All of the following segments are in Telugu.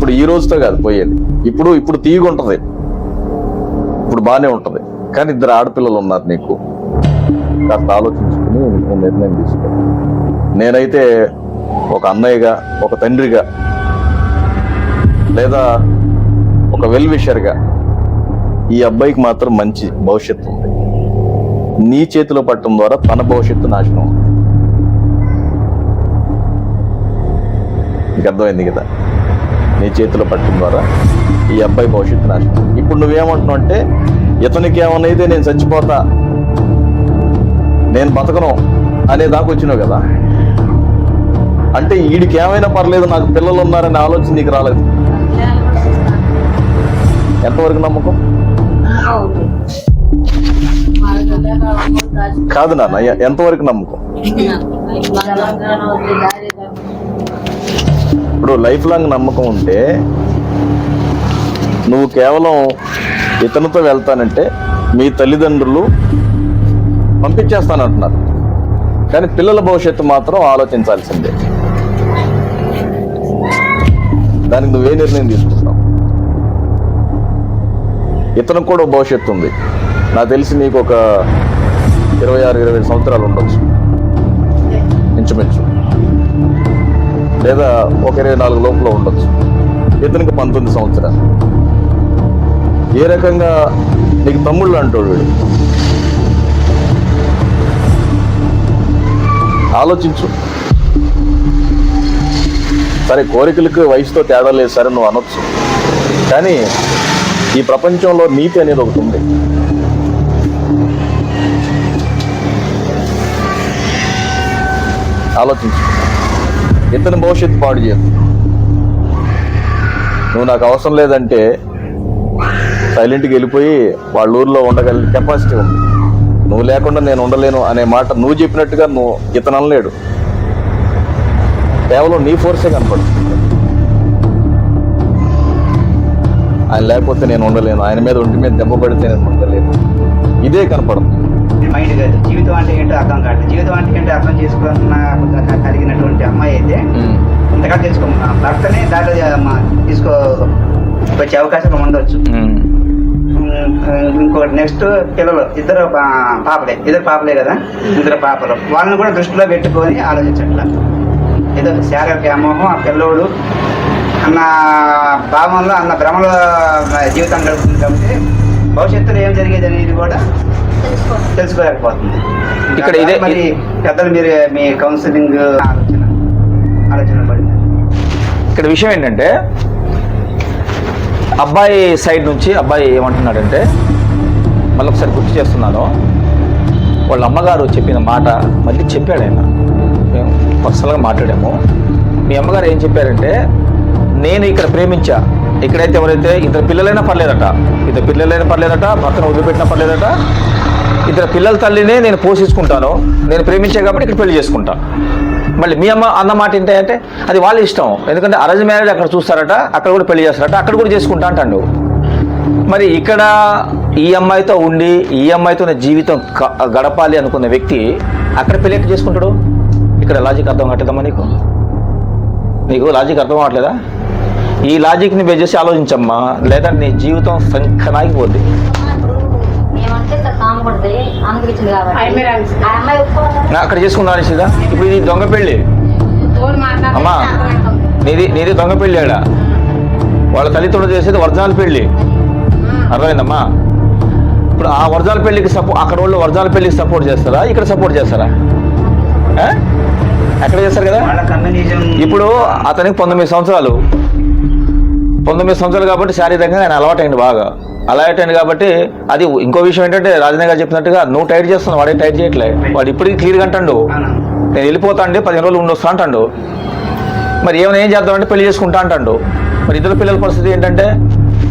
ఇప్పుడు ఈ రోజుతో కాదు పోయేది. ఇప్పుడు ఇప్పుడు తీగ ఉంటుంది. ఇప్పుడు బాగానే ఉంటుంది. కానీ ఇద్దరు ఆడపిల్లలు ఉన్నారు నీకు. కాస్త ఆలోచించుకుని నిర్ణయం తీసుకో. నేనైతే ఒక అన్నయ్యగా ఒక తండ్రిగా లేదా ఒక వెల్ విషర్గా ఈ అబ్బాయికి మాత్రం మంచి భవిష్యత్తు ఉంది. నీ చేతిలో పట్టడం ద్వారా తన భవిష్యత్తు నాశనం ఉంది నీకు అర్థమైంది కదా? నీ చేతిలో పట్టడం ద్వారా ఈ అబ్బాయి భవిష్యత్తు నాశనం. ఇప్పుడు నువ్వేమంటున్నావు అంటే ఇతనికి ఏమన్నైతే అయితే నేను చచ్చిపోతా నేను బతకను అనే దాకా వచ్చినావు కదా. అంటే వీడికి ఏమైనా పర్లేదు నాకు పిల్లలు ఉన్నారనే ఆలోచన నీకు రాలేదు. ఎంతవరకు నమ్మకం? కాదు నాన్న ఎంతవరకు నమ్మకం? ఇప్పుడు లైఫ్ లాంగ్ నమ్మకం ఉంటే నువ్వు కేవలం ఇతనితో వెళ్తానంటే మీ తల్లిదండ్రులు పంపించేస్తానంటున్నారు. కానీ పిల్లల భవిష్యత్తు మాత్రం ఆలోచించాల్సిందే. దానికి నువ్వే నిర్ణయం తీసుకుంటావు ఇతను కూడా భవిష్యత్తు ఉంది. నాకు తెలిసి నీకు ఒక ఇరవై ఆరు ఇరవై సంవత్సరాలు ఉండొచ్చు. ఇంచుమించు. లేదా ఒక ఇరవై నాలుగు లోపల ఉండొచ్చు. ఇతనికి పంతొమ్మిది సంవత్సరాలు. ఏ రకంగా నీకు తమ్ముళ్ళు అంటాడు వీడు ఆలోచించు. సరే కోరికలకు వయసుతో తేడా లేదు సరే నువ్వు అనొచ్చు. కానీ ఈ ప్రపంచంలో నీతి అనేది ఒకటి ఉంది. ఆలోచించు. ఇతని భవిష్యత్తు పాడు చేయదు నువ్వు నాకు అవసరం లేదంటే సైలెంట్కి వెళ్ళిపోయి వాళ్ళ ఊర్లో ఉండగలిగే కెపాసిటీ ఉంది. నువ్వు లేకుండా నేను ఉండలేను అనే మాట నువ్వు చెప్పినట్టుగా నువ్వు ఇతను అనలేడు. కేవలం నీ ఫోర్సే కనపడుతుంది. ఆయన లేకపోతే నేను ఉండలేను. ఆయన మీద ఒంటి మీద దెబ్బ పడితే నేను ఉండలేను. ఇదే కనపడుతుంది. మైండ్ కాదు జీవితం అంటే ఏంటో అర్థం కాదు జీవితం అంటే ఏంటో అర్థం చేసుకున్న కలిగినటువంటి అమ్మాయి అయితే ఇంతగా తెలుసుకున్నా భర్తనే దాంట్లో తీసుకో వచ్చే అవకాశం ఉండొచ్చు. ఇంకోటి నెక్స్ట్ పిల్లలు ఇద్దరు పాపలే ఇద్దరు పాపలే కదా? ఇద్దరు పాపలు. వాళ్ళని కూడా దృష్టిలో పెట్టుకొని ఆలోచించట్ల. ఏదో శారీరక వ్యామోహం ఆ పిల్లోడు అన్న భావంలో అన్న భ్రమలో జీవితం గడుపుతుంది కాబట్టి భవిష్యత్తులో ఏం జరిగేది అనేది కూడా తెలుసుకోలేకపోతుంది. ఇక్కడ ఇదే- మరి పెద్దలు మీరు మీ కౌన్సిలింగ్ ఆలోచన ఆలోచన పడింది. ఇక్కడ విషయం ఏంటంటే అబ్బాయి సైడ్ నుంచి అబ్బాయి ఏమంటున్నాడంటే మళ్ళీ ఒకసారి గుర్తు చేస్తున్నాను. వాళ్ళ అమ్మగారు చెప్పిన మాట మళ్ళీ చెప్పాడు ఆయన. మేము పర్సనల్గా మాట్లాడాము. మీ అమ్మగారు ఏం చెప్పారంటే నేను ఇక్కడ ప్రేమించా. ఇక్కడైతే ఎవరైతే ఇద్దరు పిల్లలైనా పర్లేదట ఇద్దరు పిల్లలైనా పర్లేదట భర్తను వదిలిపెట్టినా పర్లేదట ఇద్దరు పిల్లల తల్లినే నేను పోషించుకుంటాను నేను ప్రేమించే కాబట్టి ఇక్కడ పెళ్ళి చేసుకుంటా. మళ్ళీ మీ అమ్మ అన్న మాట ఏంటంటే అది వాళ్ళ ఇష్టం. ఎందుకంటే అరేంజ్ మ్యారేజ్ అక్కడ చూస్తారట అక్కడ కూడా పెళ్ళి చేస్తారట అక్కడ కూడా చేసుకుంటా అంటాడు. మరి ఇక్కడ ఈ అమ్మాయితో ఉండి ఈ అమ్మాయితో జీవితం గడపాలి అనుకున్న వ్యక్తి అక్కడ పెళ్ళి ఎట్లా చేసుకుంటాడు? ఇక్కడ లాజిక్ అర్థం కావట్లేదమ్మా నీకు? నీకు లాజిక్ అర్థం కావట్లేదా? ఈ లాజిక్ని బేస్ చేసి ఆలోచించమ్మా. లేదా నీ జీవితం సంఖనాగిపోద్ది? నా అక్కడ చేసుకున్నా అనేసిదా ఇప్పుడు ఇది దొంగ పెళ్ళి. అమ్మా. నీది నీది దొంగ పెళ్ళి ఆడ. వాళ్ళ తల్లితో చేసేది ఒరిజినల్ పెళ్ళి. అర్థమైందమ్మా? ఇప్పుడు ఆ ఒరిజినల్ పెళ్ళికి సపో అక్కడ వాళ్ళు ఒరిజినల్ పెళ్ళికి సపోర్ట్ చేస్తారా? ఇక్కడ సపోర్ట్ చేస్తారా? ఆ? ఎక్కడ చేస్తారు కదా? వాళ్ళ కమ్యూనిజం ఇప్పుడు అతనికి పంతొమ్మిది సంవత్సరాలు. పంతొమ్మిది సంవత్సరాలు కాబట్టి శారీరకంగా ఆయన అలవాటైంది బాగా. అలవాటైంది కాబట్టి అది ఇంకో విషయం ఏంటంటే రాజనే గారు చెప్పినట్టుగా నువ్వు టైట్ చేస్తున్నావు వాడే టైట్ చేయట్లే. వాడు ఇప్పటికీ క్లియర్గా అంటాడు. నేను వెళ్ళిపోతా అండి పదిహేను రోజులు ఉండొస్తా అంటాడు. మరి ఏమైనా ఏం చేద్దామంటే పెళ్ళి చేసుకుంటా అంటాడు. మరి ఇద్దరు పిల్లల పరిస్థితి ఏంటంటే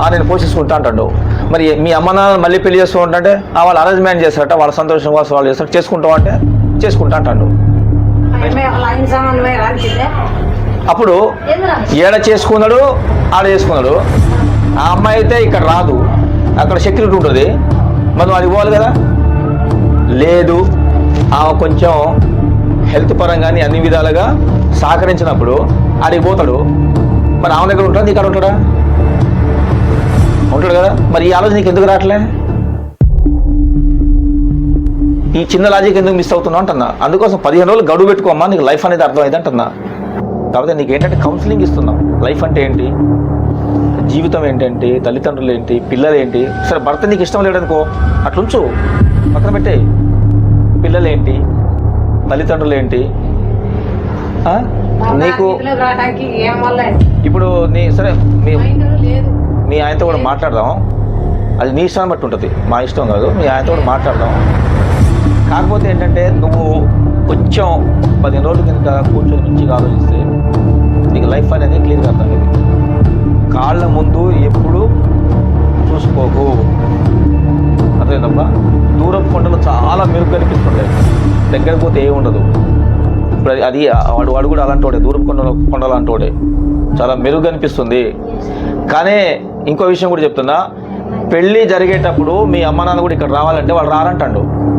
ఆ నేను పోషించుకుంటా అంటాడు. మరి మీ అమ్మ నాన్న మళ్ళీ పెళ్ళి చేస్తూ ఉంటే ఆ వాళ్ళు అరేంజ్మెంట్ చేస్తారట వాళ్ళ సంతోషం కోసం వాళ్ళు చేస్తారు. చేసుకుంటాం అంటే చేసుకుంటా అంటాడు. అప్పుడు ఏడ చేసుకున్నాడు? ఆడ చేసుకున్నాడు. ఆ అమ్మాయి అయితే ఇక్కడ రాదు. అక్కడ సెక్యూరిటీ ఉంటుంది. మనం అది పోవాలి కదా? లేదు. ఆమె కొంచెం హెల్త్ పరంగాని అన్ని విధాలుగా సహకరించినప్పుడు ఆడికి పోతాడు. మరి ఆమె దగ్గర ఉంటాడు? ఇక్కడ ఉంటాడా? ఉంటాడు కదా? మరి ఈ ఆలోచన నీకు ఎందుకు రావట్లే? ఈ చిన్న లాజిక్ ఎందుకు మిస్ అవుతున్నావు అంటున్నా. అందుకోసం పదిహేను రోజులు గడువు పెట్టుకోమ్మా నీకు లైఫ్ అనేది అర్థమైంది అంటున్నా. కాకపోతే నీకు ఏంటంటే కౌన్సిలింగ్ ఇస్తున్నాం. లైఫ్ అంటే ఏంటి? జీవితం ఏంటంటే? తల్లిదండ్రులు ఏంటి? పిల్లలు ఏంటి? సరే భర్త నీకు ఇష్టం లేదనుకో అట్లుంచు. పక్కన పెట్టే. పిల్లలు ఏంటి? తల్లిదండ్రులు ఏంటి? నీకు ఇప్పుడు నీ సరే మీ మీ ఆయనతో కూడా మాట్లాడదాం. అది నీ ఇష్టాన్ని బట్టి ఉంటుంది. మా ఇష్టం కాదు మీ ఆయనతో కూడా మాట్లాడదాం. కాకపోతే ఏంటంటే నువ్వు కొంచెం పదిహేను రోజుల కింద కూర్చొని మంచిగా ఆలోచిస్తే నీకు లైఫ్ అనేది క్లియర్గా అర్థమైంది కాళ్ళ ముందు ఎప్పుడు చూసుకోకు. అర్థమైందమ్మా దూరం కొండలు చాలా మెరుగు కనిపిస్తుంటాయి దగ్గర పోతే ఏ ఉండదు. ఇప్పుడు అది- అది వాడు వాడు కూడా అలాంటి వాడే. దూరం కొండ కొండ లాంటి వాడే. చాలా మెరుగు కనిపిస్తుంది కానీ ఇంకో విషయం కూడా చెప్తున్నా. పెళ్ళి జరిగేటప్పుడు మీ అమ్మ నాన్న కూడా ఇక్కడ రావాలంటే వాళ్ళు రారంటాడు.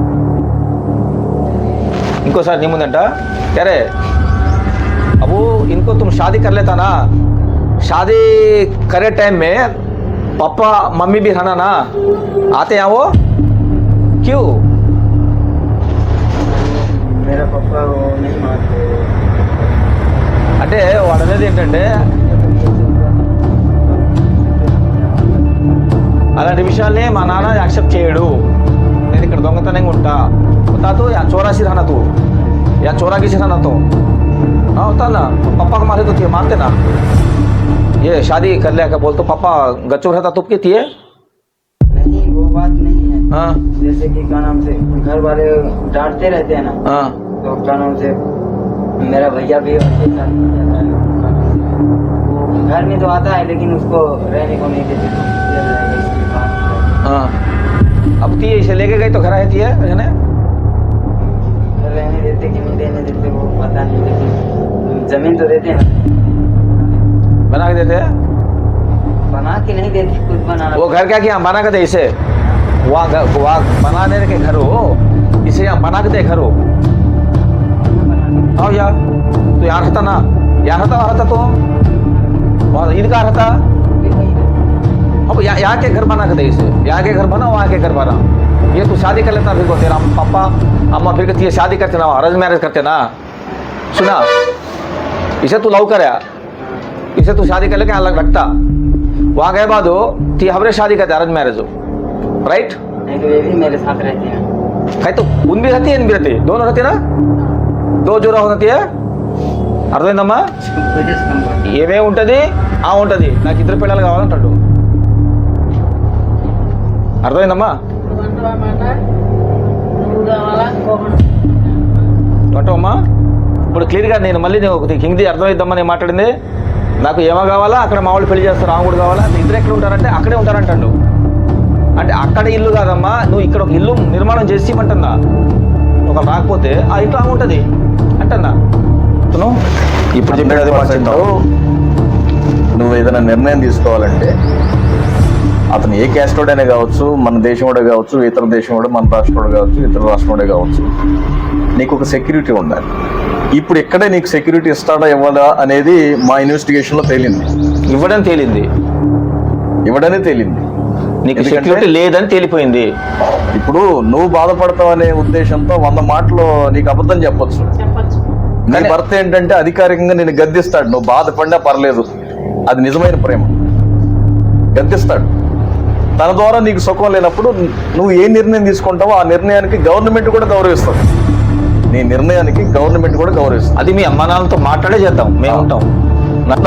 ఇంకోసారి నీ ముందంట అరే అబూ इनको तुम शादी कर लेता ना शादी करे टाइम में पापा मम्मी भी रहना ना आते हैं वो क्यों मेरा पापा वो नहीं मानते అంటే వాడు అనేది ఏంటంటే అలాంటి విషయాల్ని మా నాన్న యాక్సెప్ట్ किसी रहना तो हाँ होता ना तो पापा को मारे तो थे मानते ना ये शादी कर लिया क्या बोल तो पापा गच्चू रहता तो थी नहीं वो बात नहीं है। हाँ। जैसे कि क्या नाम से घर वाले डांटते रहते हैं ना हाँ। तो क्या नाम से मेरा भैया भी घर में तो आता है लेकिन उसको रहने को नहीं देते तो हाँ अब थी इसे लेके गई तो घर आई थी है ने? रहने देते कि नहीं रहने देते वो पता नहीं लेकिन ज़मीन तो देते हैं बना के देते बना के नहीं देते खुद बनाना वो घर क्या किया बना के दे इसे वहाँ वहाँ बनाने के घर हो? इसे यहाँ बना के दे घर हो। आओ यार तो यहाँ रहता ना? यहाँ रहता रहता तो? वहाँ ईद का रहता? अब यहाँ के घर बना के दे इसे। यहाँ के घर बना, वहाँ के घर बना। ये तू शादी कर लेता फिर को तेरा पापा अम्मा फिर कहती है शादी करते ना अरेंज मैरिज करते ना सुना इसे तू लव कर इसे तू शादी कर लेके अलग रखता वहाँ गए बाद हो ती हमरे शादी करते अरेंज मैरिज हो राइट नहीं तो ये भी मेरे साथ रहते हैं कहीं तो उन भी रहती है इन भी रहती है दोनों रहती है ना दो జోరా ఉన్నది అర్థమైందమ్మా ఏమే ఉంటుంది ఆ ఉంటుంది నాకు ఇద్దరు పిల్లలు కావాలంటాడు అర్థమైందమ్మా అంటావమ్మా ఇప్పుడు క్లియర్గా నేను మళ్ళీ హిందీ అర్థమైద్దామా నేను మాట్లాడింది. నాకు ఏమో కావాలా? అక్కడ మా వాళ్ళు పెళ్ళి చేస్తారు. ఆమె కూడా కావాలా ఇద్దరు ఎక్కడ ఉంటారంటే అక్కడే ఉంటారంటాడు. అంటే అక్కడ ఇల్లు కాదమ్మా. నువ్వు ఇక్కడ ఒక ఇల్లు నిర్మాణం చేసి ఇవ్వమంటున్నా ఒక రాకపోతే ఆ ఇంట్లో ఆమె ఉంటుంది అంటన్నా అతను ఇప్పుడు చెప్పేది మాట 100% చెప్తావు నువ్వు ఏదైనా నిర్ణయం తీసుకోవాలంటే అతను ఏ క్యాస్టోడైనా కావచ్చు మన దేశంలోనే కావచ్చు ఇతర దేశంలో మన రాష్ట్రంలో కావచ్చు ఇతర రాష్ట్రంలో కావచ్చు నీకు ఒక సెక్యూరిటీ ఉండాలి. ఇప్పుడు ఇక్కడే నీకు సెక్యూరిటీ ఇస్తాడా ఇవ్వదా అనేది మా ఇన్వెస్టిగేషన్లో తేలింది. ఇవ్వడం తేలింది. ఇవ్వడనే తేలింది. నీకు సెక్యూరిటీ లేదని తేలిపోయింది. ఇప్పుడు నువ్వు బాధపడతావు అనే ఉద్దేశంతో వంద మాటలు నీకు అబద్ధం చెప్పొచ్చు. చెప్పచ్చు. నీ భర్త ఏంటంటే అధికారికంగా నేను గద్దిస్తాడు. నువ్వు బాధపడినా పర్లేదు. అది నిజమైన ప్రేమ. గద్దిస్తాడు. తన ద్వారా నీకు సుఖం లేనప్పుడు నువ్వు ఏ నిర్ణయం తీసుకుంటావో ఆ నిర్ణయానికి గవర్నమెంట్ కూడా గౌరవిస్తుంది. నీ నిర్ణయానికి గవర్నమెంట్ కూడా గౌరవిస్తుంది. అది మీ అమ్మా నాన్నలతో మాట్లాడే చేద్దాం. మేము ఉంటాం.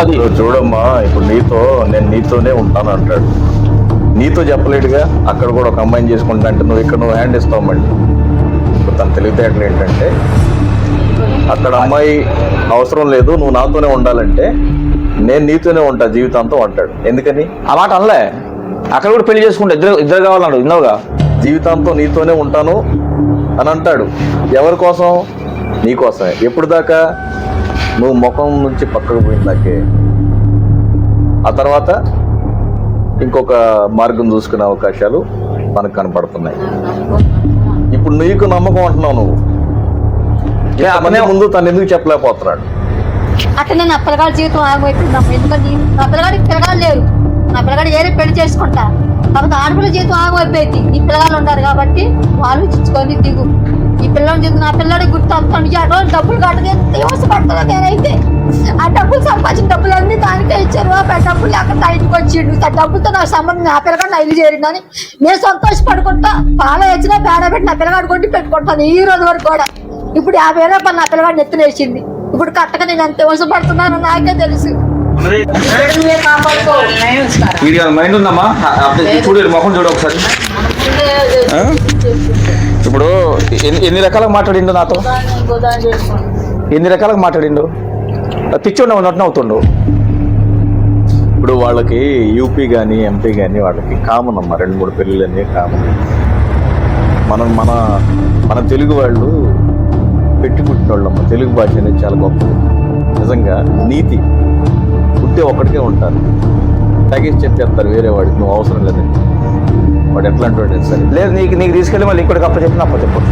అది చూడమ్మా ఇప్పుడు నీతో నేను నీతోనే ఉంటాను అంటాడు. నీతో చెప్పలేడుగా అక్కడ కూడా ఒక అమ్మాయిని చేసుకుంటా అంటే నువ్వు ఇక్కడ నువ్వు హ్యాండ్ ఇస్తావు మళ్ళీ. తన తెలివితేటలు ఏంటంటే అక్కడ అమ్మాయి అవసరం లేదు నువ్వు నాతోనే ఉండాలంటే నేను నీతోనే ఉంటా జీవితాంతం అంటాడు. ఎందుకని? ఆ మాట అనలే. అక్కడ కూడా పెళ్ళి చేసుకుంటే ఇద్దరు ఇద్దరు కావాలన్నాడు. విన్నావుగా? జీవితాంతం నీతోనే ఉంటాను అని అంటాడు. ఎవరి కోసం? నీ కోసమే. ఎప్పుడు దాకా? నువ్వు ముఖం నుంచి పక్కకు పోయిందాకే ఆ తర్వాత ఇంకొక మార్గం చూసుకునే అవకాశాలు మనకు కనపడుతున్నాయి. ఇప్పుడు నీకు నమ్మకం అంటున్నావు నువ్వు. అతనే- ముందు తను ఎందుకు చెప్పలేకపోతున్నాడు? అట్లనే నా పిల్లగాడి జీవితం ఆగిపోయిందమ్మా ఎందుకంటే నా పిల్లగాడికి పిల్లగాడు లేరు నా పిల్లగాడు ఏరే పెళ్ళి చేసుకుంటా? కాబట్టి ఆడపిల్ల జీవితం ఆగమైపోయింది ఈ పిల్లగాళ్ళు ఉన్నారు కాబట్టి ఆలోచించుకొని దిగు. ఈ పిల్లల జీవితం నా పిల్లడికి గుర్తు వస్తాను ఎడో డబ్బులు కట్టదు ఎంత యోస నేనైతే. ఆ డబ్బులు సంపాదించిన డబ్బులు అన్ని దానికే ఇచ్చారు. ఆ డబ్బులు అక్కడ ఇంటికి వచ్చిండు. ఆ డబ్బులతో నాకు సంబంధం నా పిల్లగాడు నా ఇల్లు చేరిండు అని నేను సంతోషపడుకుంటా. పాల వచ్చినా పేడ పెట్టి నా పిల్లగాడు కొట్టి పెట్టుకుంటాను. ఈ రోజు వరకు కూడా. ఇప్పుడు యాభై రూపాయలు నా పిల్లగాడిని ఎత్తునేసింది. ఇప్పుడు కట్టక నేను ఎంత వసపడుతున్నానో నాకే తెలుసు. వీడియో మైండ్ ఉందమ్మా. చూడు మొహం చూడు ఒకసారి? ఇప్పుడు ఎన్ని ఎన్ని రకాలుగా మాట్లాడిండు నాతో? ఎన్ని రకాలుగా మాట్లాడిండు? పిచ్చోండ ఉన్నట్టు అవుతుండు ఇప్పుడు వాళ్ళకి యూపీ కానీ ఎంపీ కానీ వాళ్ళకి కామన్ అమ్మా. రెండు మూడు పెళ్ళిళ్ళు అనేవి కామన్. మనం మన మన తెలుగు వాళ్ళు పెట్టి పుట్టిన వాళ్ళమ్మ తెలుగు భాష అనేది చాలా గొప్పది. నిజంగా నీతి. పుట్టే ఒక్కడికే ఉంటారు. తగిసి చెప్పేస్తారు వేరే వాడికి నువ్వు అవసరం లేదని వాడు ఎట్లాంటి వాడు సరే. లేదు నీకు నీకు తీసుకెళ్ళి మళ్ళీ ఇంకోటి అప్ప చెప్పిన అప్ప చెప్పొచ్చు.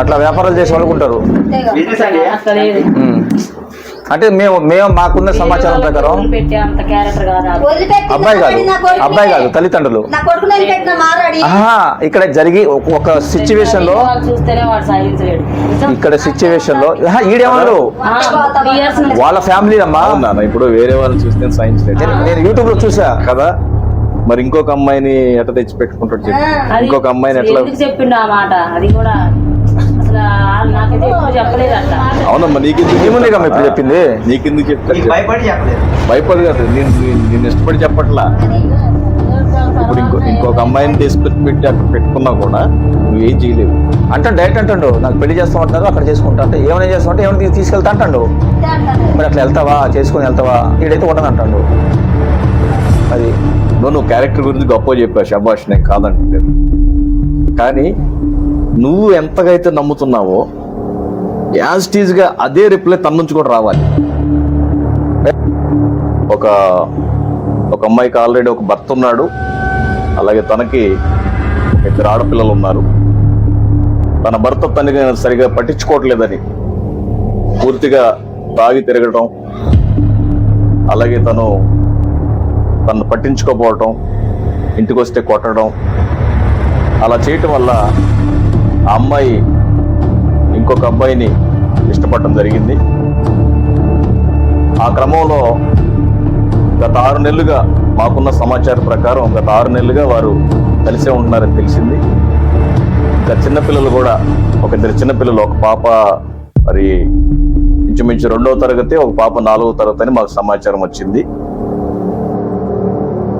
అట్లా వ్యాపారాలు చేసే వాళ్ళు ఉంటారు బిజినెస్ అండి అట్లా లేదు ఉమ్. అంటే మేము మేము మాకున్న సమాచారం ప్రకారం పెట్టే అంత క్యారెక్టర్ కాదు వదిలిపెట్టి అబ్బాయి కాదు. అబ్బాయి కాదు తల్లిదండ్రులు. నా కొడుకుని వదిలిపెట్టిన మారాడి. ఆహా ఇక్కడ జరిగి ఒక- సిచ్యువేషన్లో ఇక్కడ సిచ్యువేషన్లో ఈడేమన్నారు వాళ్ళ ఫ్యామిలీ అమ్మా. ఇప్పుడు వేరే వాళ్ళని చూస్తే సైన్స్ నేను- యూట్యూబ్లో చూసా. కదా? మరి ఇంకొక అమ్మాయిని ఎట్లా తెచ్చి పెట్టుకుంటాడు ఇంకొక అమ్మాయిని ఎట్లా చెప్పిండు ఆ మాట? అది కూడా అసలు అవునమ్మా నీకెందుకు ఏముంది ఇప్పుడు చెప్పింది? నీకెందుకు నీకు చెప్తాను భయపడి చెప్పలేదు. భయపడు కాదు నేను నేను- ఇష్టపడి చెప్పట్లా. ఇప్పుడు ఇంకో ఇంకొక అమ్మాయిని తీసుకొచ్చి పెట్టి అక్కడ పెట్టుకున్నా కూడా నువ్వేం చేయలేవు. అంటే డైరెక్ట్ అంటాడు నాకు పెళ్ళి చేస్తామంటారు అక్కడ చేసుకుంటా అంటే ఏమైనా చేస్తామంటే ఏమైనా తీ- తీసుకెళ్తా అంటాడు. మరి అట్లా వెళ్తావా? చేసుకొని వెళ్తావా? ఈడైతే ఉండదు అంటాడు. అది నువ్వు నువ్వు క్యారెక్టర్ గురించి గొప్ప చెప్పావు శబాష్ నేను కాదంటలేదు కానీ నువ్వు ఎంతగా అయితే నమ్ముతున్నావో యాజ్ టీజ్గా అదే రిప్లై తన నుంచి కూడా రావాలి. ఒక ఒక అమ్మాయికి ఆల్రెడీ ఒక భర్త ఉన్నాడు. అలాగే తనకి ఇద్దరు ఆడపిల్లలు ఉన్నారు. తన భర్త తనకి సరిగా పట్టించుకోవట్లేదని పూర్తిగా తాగి తిరగటం అలాగే తను తను పట్టించుకోపోవటం ఇంటికి వస్తే కొట్టడం అలా చేయటం వల్ల ఆ అమ్మాయి ఇంకొక అబ్బాయిని ఇష్టపడటం జరిగింది. ఆ క్రమంలో గత ఆరు నెలలుగా మాకున్న సమాచారం ప్రకారం గత ఆరు నెలలుగా వారు కలిసే ఉంటున్నారని తెలిసింది. ఇంకా చిన్నపిల్లలు కూడా ఒక ఇద్దరు చిన్నపిల్లలు ఒక పాప మరి ఇంచుమించు రెండవ తరగతి ఒక పాప నాలుగవ తరగతి అని మాకు సమాచారం వచ్చింది.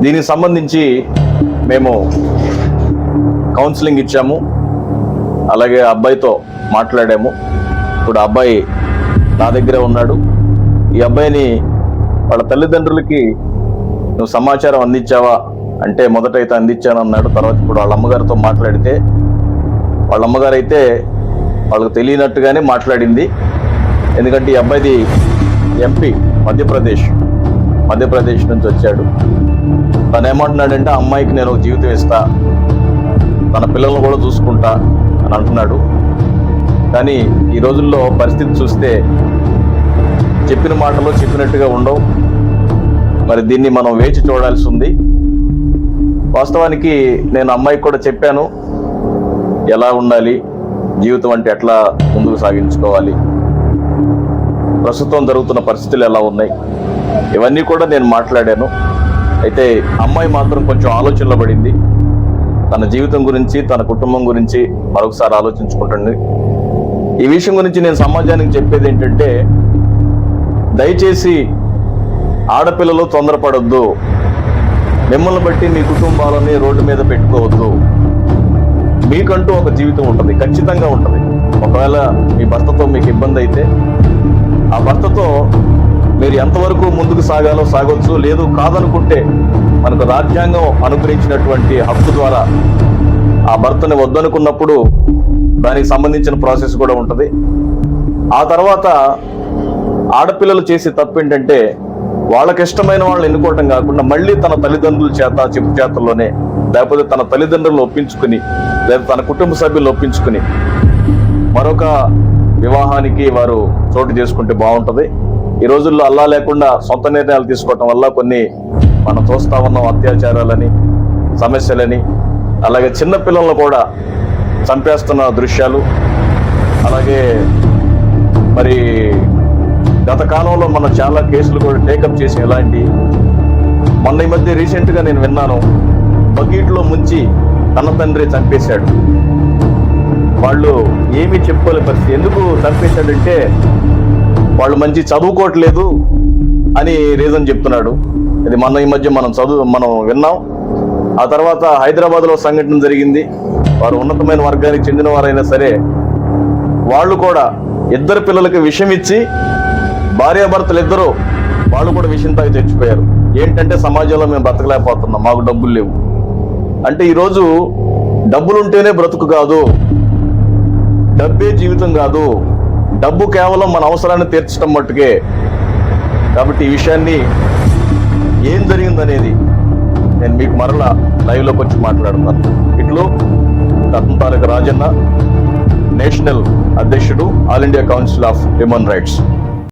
దీనికి సంబంధించి మేము కౌన్సిలింగ్ ఇచ్చాము. అలాగే ఆ అబ్బాయితో మాట్లాడాము. ఇప్పుడు అబ్బాయి నా దగ్గరే ఉన్నాడు. ఈ అబ్బాయిని వాళ్ళ తల్లిదండ్రులకి నువ్వు సమాచారం అందించావా? అంటే మొదట అయితే అందించాను అన్నాడు. తర్వాత ఇప్పుడు వాళ్ళ అమ్మగారితో మాట్లాడితే వాళ్ళ అమ్మగారు అయితే వాళ్ళకి తెలియనట్టుగానే మాట్లాడింది. ఎందుకంటే ఈ అబ్బాయిది ఎంపీ మధ్యప్రదేశ్ మధ్యప్రదేశ్ నుంచి వచ్చాడు. తను ఏమంటున్నాడంటే ఆ అమ్మాయికి నేను ఒక జీవితం ఇస్తా. తన పిల్లలను కూడా చూసుకుంటా. అని అంటున్నాడు. కానీ ఈ రోజుల్లో పరిస్థితి చూస్తే చెప్పిన మాటలు చెప్పినట్టుగా ఉండవు. మరి దీన్ని మనం వేచి చూడాల్సి ఉంది. వాస్తవానికి నేను అమ్మాయికి కూడా చెప్పాను ఎలా ఉండాలి జీవితం అంటే ఎట్లా ముందుకు సాగించుకోవాలి. ప్రస్తుతం జరుగుతున్న పరిస్థితులు ఎలా ఉన్నాయి ఇవన్నీ కూడా నేను మాట్లాడాను. అయితే అమ్మాయి మాత్రం కొంచెం ఆలోచనలో పడింది. తన జీవితం గురించి తన కుటుంబం గురించి మరొకసారి ఆలోచించుకుంటుంది ఈ విషయం గురించి నేను సమాజానికి చెప్పేది ఏంటంటే దయచేసి ఆడపిల్లలు తొందరపడొద్దు. మిమ్మల్ని బట్టి మీ కుటుంబాలని రోడ్డు మీద పెట్టుకోవద్దు. మీకంటూ ఒక జీవితం ఉంటుంది ఖచ్చితంగా ఉంటుంది. ఒకవేళ మీ భర్తతో మీకు ఇబ్బంది అయితే ఆ భర్తతో మీరు ఎంతవరకు ముందుకు సాగాలో సాగొచ్చు లేదు కాదనుకుంటే మనకు రాజ్యాంగం అనుగ్రహించినటువంటి హక్కు ద్వారా ఆ భర్తని వద్దనుకున్నప్పుడు దానికి సంబంధించిన ప్రాసెస్ కూడా ఉంటుంది. ఆ తర్వాత ఆడపిల్లలు చేసే తప్పు ఏంటంటే వాళ్ళకి ఇష్టమైన వాళ్ళని ఎన్నుకోవటం కాకుండా మళ్ళీ తన తల్లిదండ్రుల చేత చెప్పు చేతల్లోనే లేకపోతే తన తల్లిదండ్రులను ఒప్పించుకుని లేదా తన కుటుంబ సభ్యులను ఒప్పించుకుని మరొక వివాహానికి వారు చోటు చేసుకుంటే బాగుంటుంది. ఈ రోజుల్లో అల్లా లేకుండా సొంత నిర్ణయాలు తీసుకోవటం వల్ల కొన్ని మనం చూస్తా ఉన్నాం అత్యాచారాలని సమస్యలని అలాగే చిన్నపిల్లలను కూడా చంపేస్తున్న దృశ్యాలు. అలాగే మరి గత కాలంలో మనం చాలా కేసులు కూడా టేకప్ చేసి ఎలాంటి మొన్న ఈ మధ్య రీసెంట్గా నేను విన్నాను బకెట్లో ముంచి తన తండ్రి చంపేశాడు. వాళ్ళు ఏమీ చెప్పుకోలే పరిస్థితి. ఎందుకు చంపేశాడంటే వాళ్ళు మంచి చదువుకోవట్లేదు అని రీజన్ చెప్తున్నాడు. ఇది మొన్న ఈ మధ్య మనం చదువు మనం విన్నాం. ఆ తర్వాత హైదరాబాద్లో సంఘటన జరిగింది. వారు ఉన్నతమైన వర్గానికి చెందిన వారైనా సరే వాళ్ళు కూడా ఇద్దరు పిల్లలకి విషం ఇచ్చి భార్యాభర్తలు ఇద్దరు వాళ్ళు కూడా విషయం తాగి చచ్చిపోయారు. ఏంటంటే సమాజంలో మేము బ్రతకలేకపోతున్నాం. మాకు డబ్బులు లేవు. అంటే ఈరోజు డబ్బులుంటేనే బ్రతుకు కాదు. డబ్బే జీవితం కాదు. డబ్బు కేవలం మన అవసరాన్ని తీర్చడం మట్టుకే. కాబట్టి ఈ విషయాన్ని ఏం జరిగిందనేది నేను మీకు మరలా లైవ్లోకి వచ్చి మాట్లాడుతాను ఇట్లు రత్నతారక రాజన్న నేషనల్ అధ్యక్షుడు all India council of human rights.